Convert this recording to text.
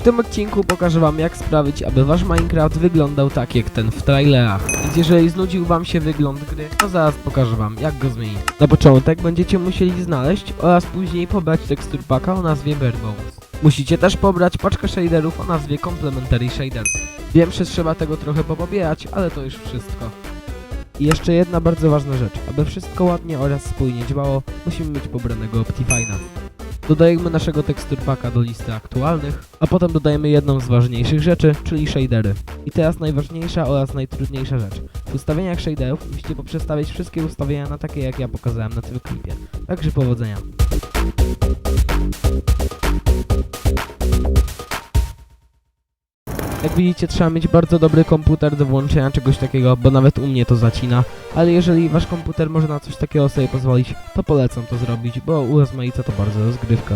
W tym odcinku pokażę wam jak sprawić, aby wasz Minecraft wyglądał tak jak ten w trailerach. Więc jeżeli znudził wam się wygląd gry, to zaraz pokażę wam jak go zmienić. Na początek będziecie musieli znaleźć oraz później pobrać tekstur packa o nazwie Barebones. Musicie też pobrać paczkę shaderów o nazwie Complementary Shaders. Wiem, że trzeba tego trochę popobierać, ale to już wszystko. I jeszcze jedna bardzo ważna rzecz. Aby wszystko ładnie oraz spójnie działało, musimy mieć pobranego Optifine'a. Dodajemy naszego teksturpaka do listy aktualnych, a potem dodajemy jedną z ważniejszych rzeczy, czyli shadery. I teraz najważniejsza oraz najtrudniejsza rzecz. W ustawieniach shaderów musicie poprzestawiać wszystkie ustawienia na takie jak ja pokazałem na tym klipie. Także powodzenia. Jak widzicie trzeba mieć bardzo dobry komputer do włączenia czegoś takiego, bo nawet u mnie to zacina, ale jeżeli wasz komputer może na coś takiego sobie pozwolić, to polecam to zrobić, bo urozmaica to bardzo rozgrywkę.